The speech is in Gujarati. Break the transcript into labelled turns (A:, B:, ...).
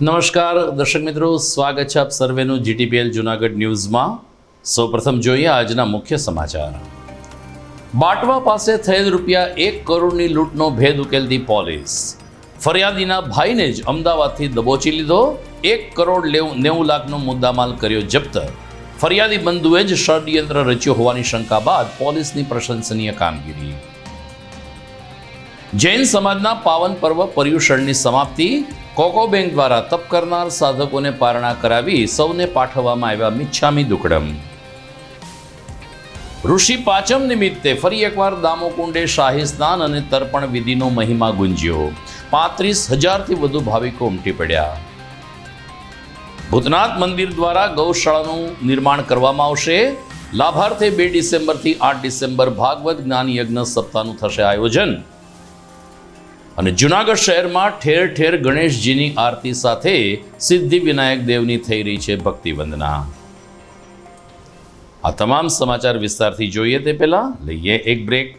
A: નમસ્કાર, દર્શક મિત્રો, સ્વાગત છે આપ સર્વેનું જીટીપીએલ જુનાગઢ ન્યૂઝમાં. સૌપ્રથમ જોઈએ આજના મુખ્ય સમાચાર. બાટવા પાસે થયેલ રૂપિયા એક કરોડની લૂંટનો ભેદ ઉકેલતી પોલીસ. ફરિયાદીના ભાઈને જ અમદાવાદથી દબોચી લીધો, એક કરોડ નેવું લાખનો મુદ્દામાલ કર્યો જપ્ત. ફરિયાદી બંધુએ જ ષડયંત્ર રચ્યો હોવાની શંકા બાદ પોલીસની પ્રશંસનીય કામગીરી. જૈન સમાજના પાવન પર્વ પર્યુષણની સમાપ્તિ કોકો બેંક દ્વારા તપ કરનાર સાધકોને પારણા કરાવી સૌને પાઠવવામાં આવ્યા મિચ્છામી દુકડમ. ઋષિ પાંચમ નિમિત્તે ફરી એકવાર દામોકુંડે શાહી સ્નાન અને તર્પણ વિધિનો મહિમા ગુંજ્યો. પાંત્રીસ હજારથી વધુ ભાવિકો ઉમટી પડ્યા. ભૂતનાથ મંદિર દ્વારા ગૌશાળાનું નિર્માણ કરવામાં આવશે. લાભાર્થે બે ડિસેમ્બરથી આઠ ડિસેમ્બર ભાગવત જ્ઞાન યજ્ઞ સપ્તાહનું થશે આયોજન. અને જુનાગઢ શહેરમાં ઠેર ઠેર ગણેશજીની આરતી સાથે સિદ્ધિ વિનાયક દેવની થઈ રહી છે ભક્તિ વંદના. આ તમામ સમાચાર વિસ્તારથી જોઈએ તે પહેલા લઈએ એક બ્રેક.